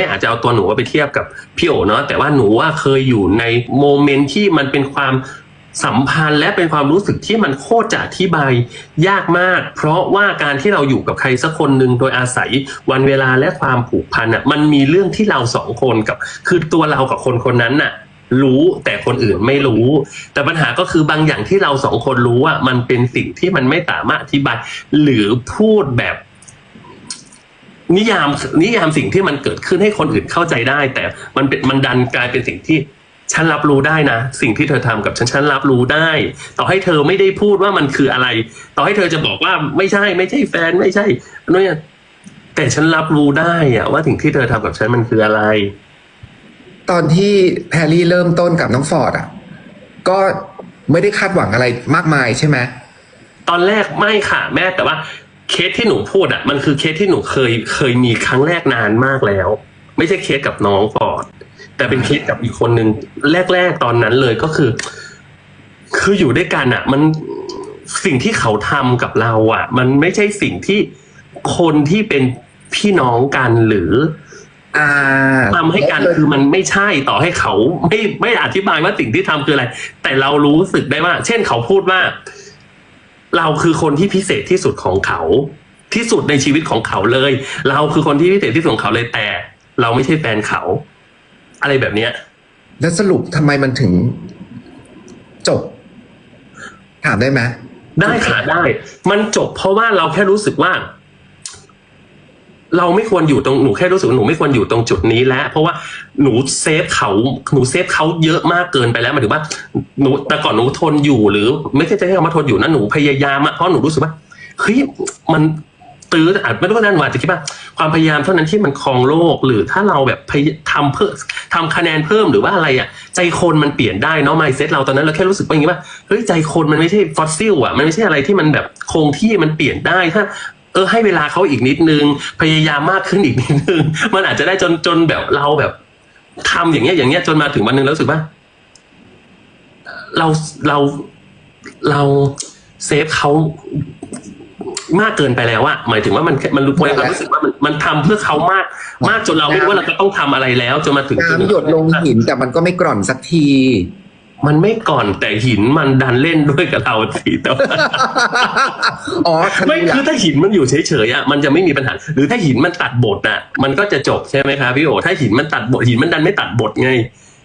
ม่อาจจะเอาตัวหนูไปเทียบกับพี่โอเนาะแต่ว่าหนูว่าเคยอยู่ในโมเมนต์ที่มันเป็นความสัมพันธ์และเป็นความรู้สึกที่มันโคตรจะอธิบายยากมาก เพราะว่าการที่เราอยู่กับใครสักคนหนึ่งโดยอาศัยวันเวลาและความผูกพันอะมันมีเรื่องที่เราสองคนกับ คือตัวเรากับคนคนนั้นน่ะ รู้แต่คนอื่นไม่รู้ แต่ปัญหาก็คือบางอย่างที่เราสองคนรู้อะมันเป็นสิ่งที่มันไม่สามารถอธิบาย หรือพูดแบบ นิยามนิยามสิ่งที่มันเกิดขึ้นให้คนอื่นเข้าใจได้ แต่มันเป็นมันดันกลายเป็นสิ่งที่ฉันรับรู้ได้นะ สิ่งที่เธอทำกับฉันฉันรับรู้ได้ ต่อให้เธอไม่ได้พูดว่ามันคืออะไร ต่อให้เธอจะบอกว่าไม่ใช่ ไม่ใช่แฟนไม่ใช่เนี่ยแต่ฉันรับรู้ได้อะว่าสิ่งที่เธอทำกับฉันมันคืออะไร ตอนที่แพรรี่เริ่มต้นกับน้องฟอร์ดอะ ก็ไม่ได้คาดหวังอะไรมากมายใช่ไหมตอนแรกไม่ค่ะแม่แต่ว่า เคสที่หนูพูดอะมันคือเคสที่หนูเคยเคยมีครั้งแรกนานมากแล้ว ไม่ใช่เคสกับน้องฟอร์ดแต่เป็นเคสกับอีกคนหนึ่งแรก ๆ ตอนนั้นเลยก็คือ คืออยู่ด้วยกันอะมันสิ่งที่เขาทำกับเราอะมันไม่ใช่สิ่งที่คนที่เป็นพี่น้องกันหรืออ่าทำให้กันคือมันไม่ใช่ต่อให้เขาไม่ไม่อธิบายว่าสิ่งที่ทำคืออะไร แต่เรารู้สึกได้ว่า เช่นเขาพูดว่า เราคือคนที่พิเศษที่สุดของเขา ที่สุดในชีวิตของเขาเลย เราคือคนที่พิเศษที่สุดของเขาเลยแต่ เราไม่ใช่แฟนเขา อะไรแบบเนี้ย แล้วสรุปทำไมมันถึง จบ ถามได้ไหมได้ค่ะได้ มันจบเพราะว่าเราแค่รู้สึกว่า เราไม่ควรอยู่ตรงหนูแค่รู้สึกว่าหนูไม่ควรอยู่ตรงจุดนี้แล้ว เพราะว่าหนูเซฟเขาหนูเซฟเขาเยอะมากเกินไปแล้วหมายถึงว่าหนูแต่ก่อนหนูทนอยู่หรือ ไม่ใช่จะให้คำว่าทนอยู่นะหนูพยายามอะเพราะหนูรู้สึกว่าเฮ้ยมันตื้ออาจไม่รู้ว่านั่นว่าจะคิดว่าความพยายามเท่านั้นที่มันครองโลกหรือถ้าเราแบบพยทำเพิ่มทำคะแนนเพิ่มหรือว่าอะไรอะ ใจคนมันเปลี่ยนได้เนาะไมเซ็ตเราตอนนั้นเราแค่รู้สึกว่าอย่างนี้ว่าเฮ้ยใจคนมันไม่ใช่ฟอสซิลอะมันไม่ใช่อะไรที่มันแบบคงที่มันเปลี่ยนได้ถ้า เออให้เวลาเขาอีกนิดนึง พยายามมากขึ้นอีกนิดนึง มันอาจจะได้จนจนแบบเราแบบทำอย่างเงี้ยอย่างเงี้ยจนมาถึงวันหนึ่งแล้วรู้สึกว่าเราเราเราเซฟเขามากเกินไปแล้วอะหมายถึงว่ามันมันรู้ความรู้สึกว่ามันมันทำเพื่อเขามาก มากจนเราไม่รู้ว่าเราจะต้องทำอะไรแล้วจนมาถึงจุน้ำหยดลงหินแต่มันก็ไม่กร่อนสักที มันไม่ก่อนแต่หินมันดันเล่นด้วยกับเราสิแต่ว่าอ๋อฉันไม่รู้ละคือถ้าหินมันอยู่เฉยๆอะมันจะไม่มีปัญหา หรือถ้าหินมันตัดบทอะ มันก็จะจบใช่ไหมครับพี่โอถ้าหินมันตัดบทหินมันดันไม่ตัดบทไง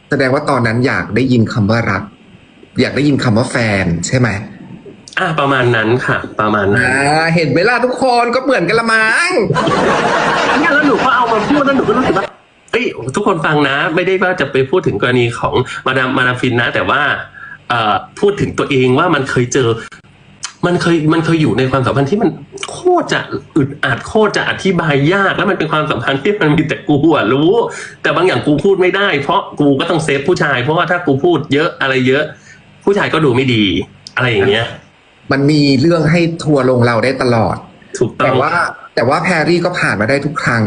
แสดงว่าตอนนั้นอยากได้ยินคำว่ารัก อยากได้ยินคำว่าแฟนใช่ไหมอะประมาณนั้นค่ะ ประมาณนั้นอ่าเห็นไหมล่ะทุกคนก็เหมือนกันละมั้งเนี่ยแล้วหนูก็เอามาพูดแล้วหนูก็รู้สึกว่าเฮ้ย ทุกคนฟังนะ ไม่ได้ว่าจะไปพูดถึงกรณีของมาดามมาดามฟินนะ แต่ว่าเอ่อพูดถึงตัวเองว่ามันเคยเจอ มันเคยมันเคยอยู่ในความสัมพันธ์ที่มันโคตรจะอึดอัดโคตรจะอธิบายยาก แล้วมันเป็นความสัมพันธ์ที่มันมีแต่กูอะรู้ แต่บางอย่างกูพูดไม่ได้ เพราะกูก็ต้องเซฟผู้ชาย เพราะว่าถ้ากูพูดเยอะอะไรเยอะ ผู้ชายก็ดูไม่ดี อะไรอย่างเงี้ย มันมีเรื่องให้ทัวร์ลงเราได้ตลอด ถูกต้แต่องว่า แต่ว่าแพรรี่ก็ผ่านมาได้ทุกครั้ง